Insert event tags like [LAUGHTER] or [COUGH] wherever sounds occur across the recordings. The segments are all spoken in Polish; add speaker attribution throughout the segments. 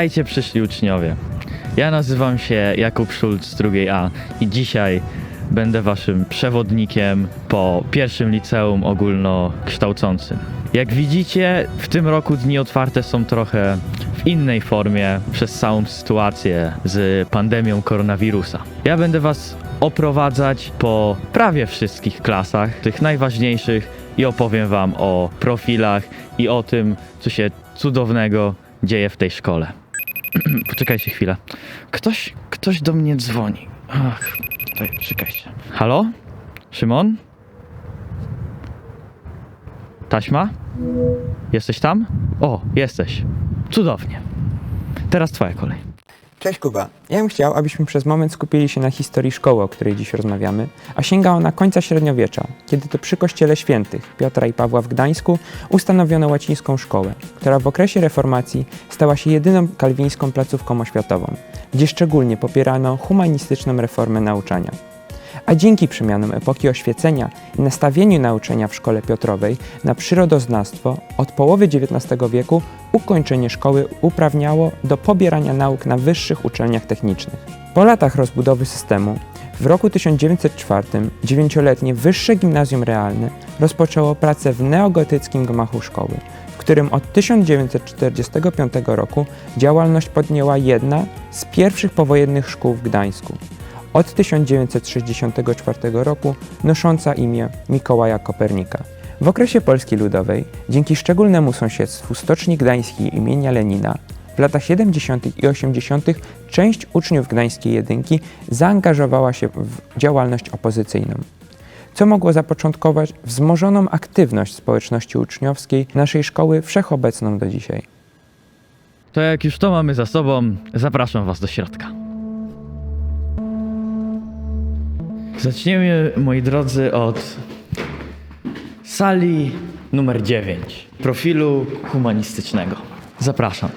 Speaker 1: Witajcie przyszli uczniowie. Ja nazywam się Jakub Szulc z drugiej A i dzisiaj będę waszym przewodnikiem po pierwszym liceum ogólnokształcącym. Jak widzicie, w tym roku dni otwarte są trochę w innej formie przez całą sytuację z pandemią koronawirusa. Ja będę was oprowadzać po prawie wszystkich klasach, tych najważniejszych i opowiem wam o profilach i o tym, co się cudownego dzieje w tej szkole. [CLEARS THROAT] Poczekajcie chwilę. Ktoś, ktoś do mnie dzwoni. Ach, tutaj, czekajcie. Halo? Szymon? Taśma? Jesteś tam? O, jesteś. Cudownie. Teraz twoja kolej.
Speaker 2: Cześć Kuba. Ja bym chciał, abyśmy przez moment skupili się na historii szkoły, o której dziś rozmawiamy, a sięga ona końca średniowiecza, kiedy to przy Kościele Świętych Piotra i Pawła w Gdańsku ustanowiono łacińską szkołę, która w okresie reformacji stała się jedyną kalwińską placówką oświatową, gdzie szczególnie popierano humanistyczną reformę nauczania. A dzięki przemianom epoki oświecenia i nastawieniu nauczenia w szkole Piotrowej na przyrodoznawstwo od połowy XIX wieku ukończenie szkoły uprawniało do pobierania nauk na wyższych uczelniach technicznych. Po latach rozbudowy systemu w roku 1904 dziewięcioletnie Wyższe Gimnazjum Realne rozpoczęło pracę w neogotyckim gmachu szkoły, w którym od 1945 roku działalność podjęła jedna z pierwszych powojennych szkół w Gdańsku od 1964 roku nosząca imię Mikołaja Kopernika. W okresie Polski Ludowej, dzięki szczególnemu sąsiedztwu Stoczni Gdańskiej imienia Lenina, w latach 70. i 80. część uczniów Gdańskiej Jedynki zaangażowała się w działalność opozycyjną, co mogło zapoczątkować wzmożoną aktywność społeczności uczniowskiej naszej szkoły wszechobecną do dzisiaj.
Speaker 1: To jak już to mamy za sobą, zapraszam was do środka. Zaczniemy, moi drodzy, od sali numer 9, profilu humanistycznego. Zapraszam.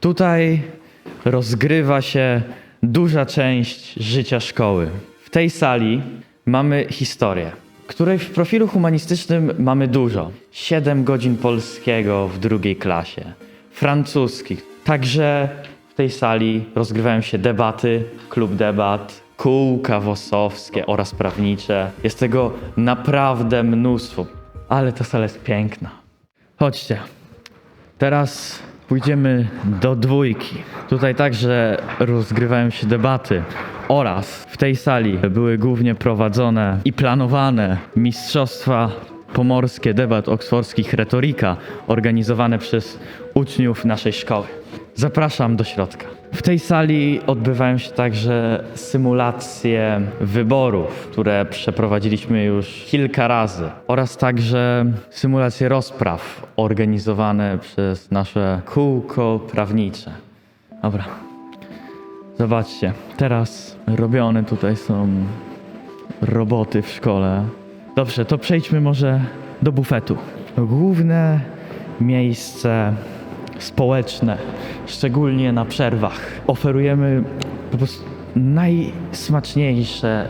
Speaker 1: Tutaj rozgrywa się duża część życia szkoły. W tej sali mamy historię, której w profilu humanistycznym mamy dużo. 7 godzin polskiego w drugiej klasie, francuskich. Także tej sali rozgrywają się debaty, klub debat, kółka wosowskie oraz prawnicze. Jest tego naprawdę mnóstwo, ale ta sala jest piękna. Chodźcie. Teraz pójdziemy do dwójki. Tutaj także rozgrywają się debaty oraz w tej sali były głównie prowadzone i planowane mistrzostwa pomorskie debat oksfordzkich retorika organizowane przez uczniów naszej szkoły. Zapraszam do środka. W tej sali odbywają się także symulacje wyborów, które przeprowadziliśmy już kilka razy, oraz także symulacje rozpraw organizowane przez nasze kółko prawnicze. Dobra. Zobaczcie, teraz robione tutaj są roboty w szkole. Dobrze, to przejdźmy może do bufetu. Główne miejsce społeczne, szczególnie na przerwach. Oferujemy po prostu najsmaczniejsze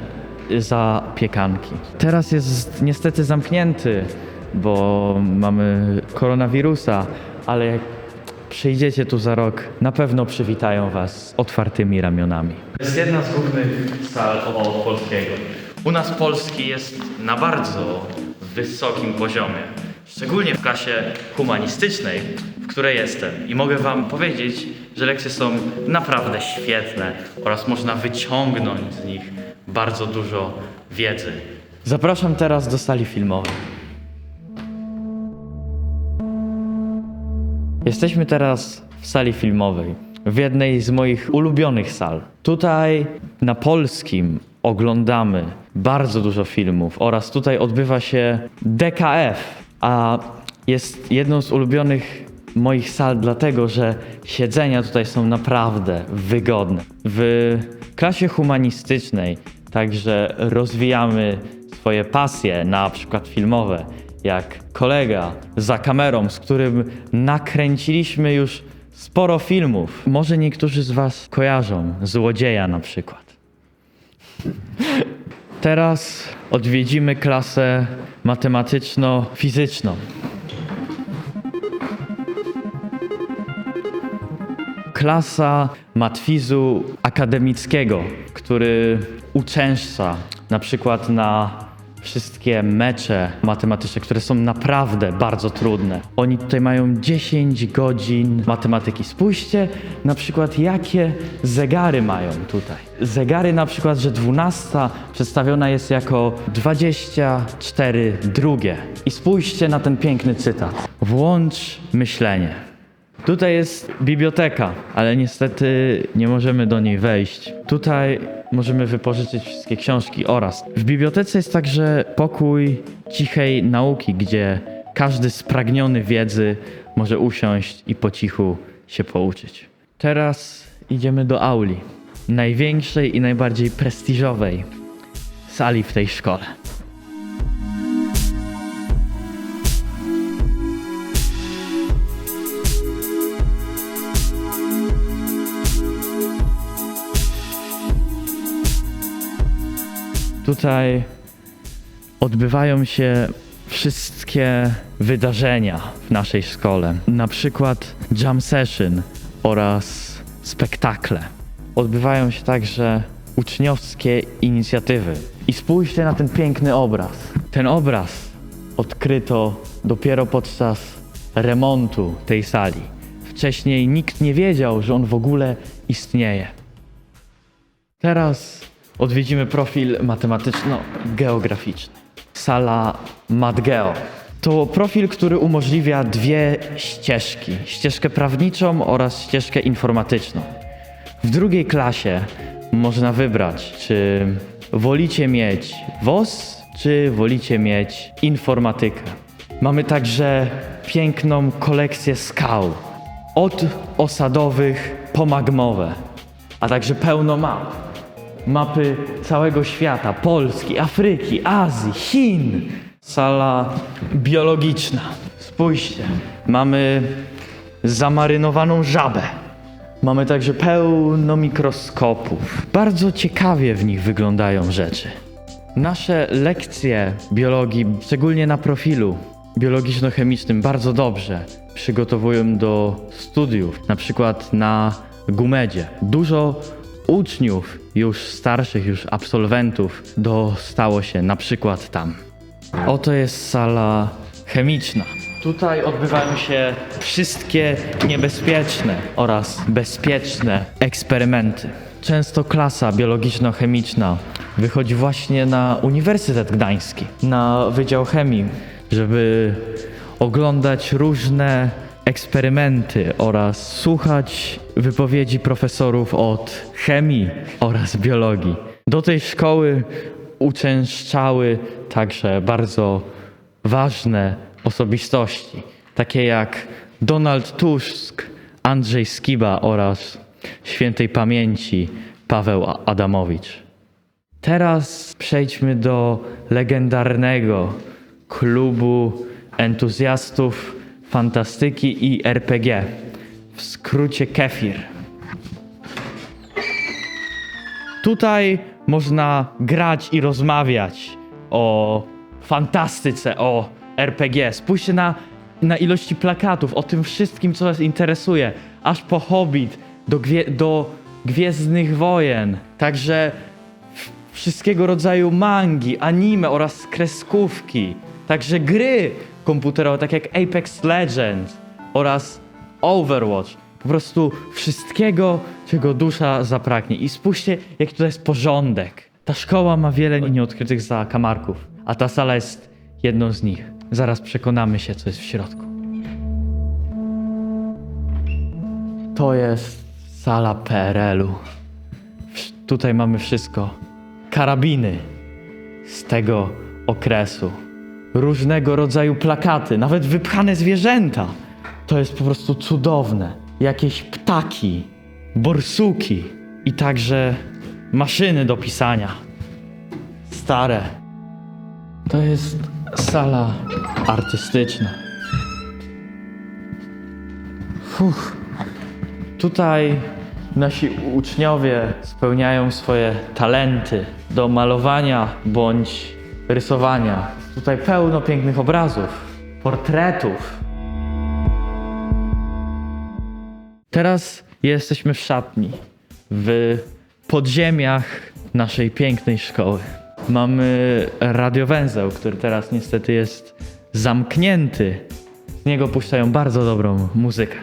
Speaker 1: zapiekanki. Teraz jest niestety zamknięty, bo mamy koronawirusa, ale jak przyjdziecie tu za rok, na pewno przywitają Was z otwartymi ramionami. To jest jedna z głównych sal od polskiego. U nas polski jest na bardzo wysokim poziomie. Szczególnie w klasie humanistycznej, w której jestem. I mogę Wam powiedzieć, że lekcje są naprawdę świetne oraz można wyciągnąć z nich bardzo dużo wiedzy. Zapraszam teraz do sali filmowej. Jesteśmy teraz w sali filmowej, w jednej z moich ulubionych sal. Tutaj na polskim oglądamy bardzo dużo filmów oraz tutaj odbywa się DKF, a jest jedną z ulubionych moich sal dlatego, że siedzenia tutaj są naprawdę wygodne. W klasie humanistycznej także rozwijamy swoje pasje, na przykład filmowe, jak kolega za kamerą, z którym nakręciliśmy już sporo filmów. Może niektórzy z Was kojarzą Złodzieja na przykład. Teraz odwiedzimy klasę matematyczno-fizyczną. Klasa matwizu akademickiego, który uczęszcza na przykład na wszystkie mecze matematyczne, które są naprawdę bardzo trudne. Oni tutaj mają 10 godzin matematyki. Spójrzcie na przykład, jakie zegary mają tutaj. Zegary na przykład, że 12 przedstawiona jest jako 24 drugie. I spójrzcie na ten piękny cytat. Włącz myślenie. Tutaj jest biblioteka, ale niestety nie możemy do niej wejść. Tutaj możemy wypożyczyć wszystkie książki oraz w bibliotece jest także pokój cichej nauki, gdzie każdy spragniony wiedzy może usiąść i po cichu się pouczyć. Teraz idziemy do auli, największej i najbardziej prestiżowej sali w tej szkole. Tutaj odbywają się wszystkie wydarzenia w naszej szkole. Na przykład jam session oraz spektakle. Odbywają się także uczniowskie inicjatywy. I spójrzcie na ten piękny obraz. Ten obraz odkryto dopiero podczas remontu tej sali. Wcześniej nikt nie wiedział, że on w ogóle istnieje. Teraz odwiedzimy profil matematyczno-geograficzny. Sala MatGeo. To profil, który umożliwia dwie ścieżki: ścieżkę prawniczą oraz ścieżkę informatyczną. W drugiej klasie można wybrać, czy wolicie mieć WOS, czy wolicie mieć informatykę. Mamy także piękną kolekcję skał, od osadowych po magmowe, a także pełno map mapy całego świata, Polski, Afryki, Azji, Chin. Sala biologiczna. Spójrzcie, mamy zamarynowaną żabę. Mamy także pełno mikroskopów. Bardzo ciekawie w nich wyglądają rzeczy. Nasze lekcje biologii, szczególnie na profilu biologiczno-chemicznym, bardzo dobrze przygotowują do studiów, na przykład na Gumedzie. Dużo uczniów, już starszych, już absolwentów, dostało się na przykład tam. Oto jest sala chemiczna. Tutaj odbywają się wszystkie niebezpieczne oraz bezpieczne eksperymenty. Często klasa biologiczno-chemiczna wychodzi właśnie na Uniwersytet Gdański, na Wydział Chemii, żeby oglądać różne eksperymenty oraz słuchać wypowiedzi profesorów od chemii oraz biologii. Do tej szkoły uczęszczały także bardzo ważne osobistości, takie jak Donald Tusk, Andrzej Skiba oraz świętej pamięci Paweł Adamowicz. Teraz przejdźmy do legendarnego klubu entuzjastów fantastyki i RPG, w skrócie Kefir. Tutaj można grać i rozmawiać o fantastyce, o RPG. Spójrzcie na, na ilości plakatów, o tym wszystkim, co Was interesuje, aż po Hobbit, do, gwie, do Gwiezdnych Wojen. Także wszystkiego rodzaju mangi, anime oraz kreskówki, także gry komputerowe, tak jak Apex Legends oraz Overwatch. Po prostu wszystkiego, czego dusza zapragnie. I spójrzcie, jaki tutaj jest porządek. Ta szkoła ma wiele nieodkrytych zakamarków, a ta sala jest jedną z nich. Zaraz przekonamy się, co jest w środku. To jest sala PRL-u. Tutaj mamy wszystko. Karabiny z tego okresu. Różnego rodzaju plakaty, nawet wypchane zwierzęta. To jest po prostu cudowne. Jakieś ptaki, borsuki i także maszyny do pisania. Stare. To jest sala artystyczna. Fuh. Tutaj nasi uczniowie spełniają swoje talenty do malowania bądź rysowania. Tutaj pełno pięknych obrazów, portretów. Teraz Jesteśmy w szatni, w podziemiach naszej pięknej szkoły. Mamy radiowęzeł, który teraz niestety jest zamknięty. Z niego puszczają bardzo dobrą muzykę.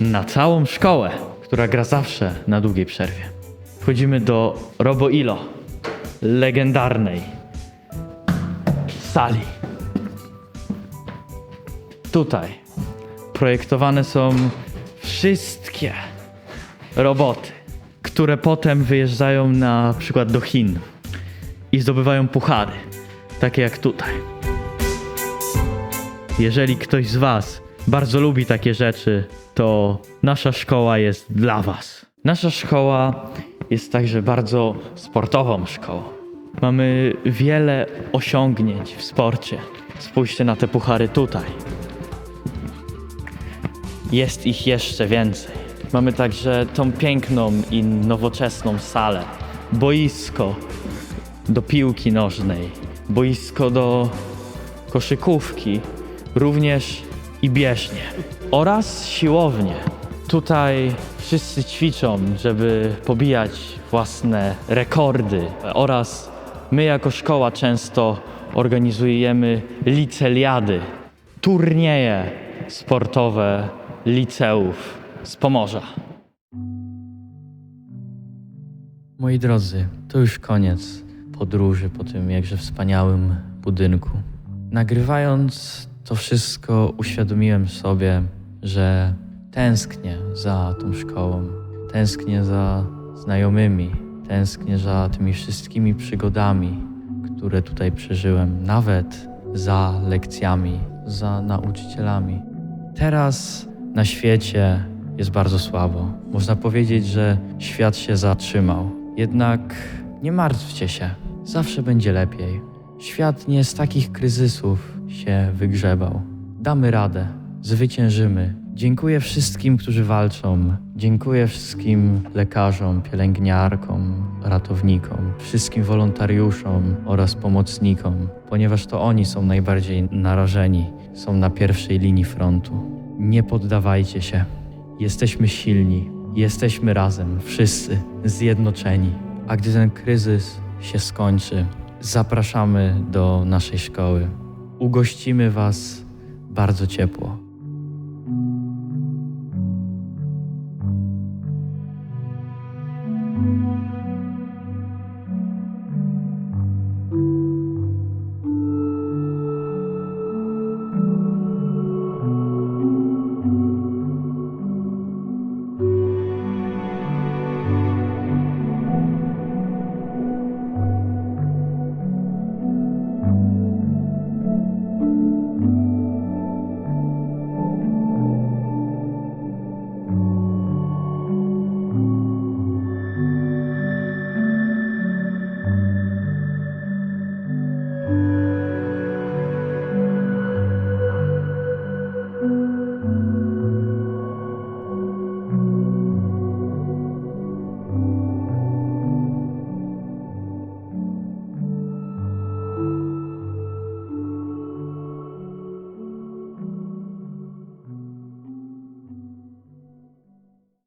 Speaker 1: Na całą szkołę, która gra zawsze na długiej przerwie. Wchodzimy do Roboilo, legendarnej sali. Tutaj projektowane są wszystkie roboty, które potem wyjeżdżają na przykład do Chin i zdobywają puchary, takie jak tutaj. Jeżeli ktoś z Was bardzo lubi takie rzeczy, to nasza szkoła jest dla Was. Nasza szkoła jest także bardzo sportową szkołą. Mamy wiele osiągnięć w sporcie. Spójrzcie na te puchary tutaj. Jest ich jeszcze więcej. Mamy także tą piękną i nowoczesną salę. Boisko do piłki nożnej, boisko do koszykówki, również i bieżnie oraz siłownie. Tutaj wszyscy ćwiczą, żeby pobijać własne rekordy oraz my jako szkoła często organizujemy liceliady, turnieje sportowe liceów z Pomorza. Moi drodzy, to już koniec podróży po tym jakże wspaniałym budynku. Nagrywając to wszystko, uświadomiłem sobie, że tęsknię za tą szkołą, tęsknię za znajomymi, tęsknię za tymi wszystkimi przygodami, które tutaj przeżyłem, nawet za lekcjami, za nauczycielami. Teraz na świecie jest bardzo słabo. Można powiedzieć, że świat się zatrzymał. Jednak nie martwcie się, zawsze będzie lepiej. Świat nie z takich kryzysów się wygrzebał. Damy radę, zwyciężymy. Dziękuję wszystkim, którzy walczą. Dziękuję wszystkim lekarzom, pielęgniarkom, ratownikom, wszystkim wolontariuszom oraz pomocnikom, ponieważ to oni są najbardziej narażeni, są na pierwszej linii frontu. Nie poddawajcie się. Jesteśmy silni, jesteśmy razem, wszyscy zjednoczeni. A gdy ten kryzys się skończy, zapraszamy do naszej szkoły. Ugościmy Was bardzo ciepło.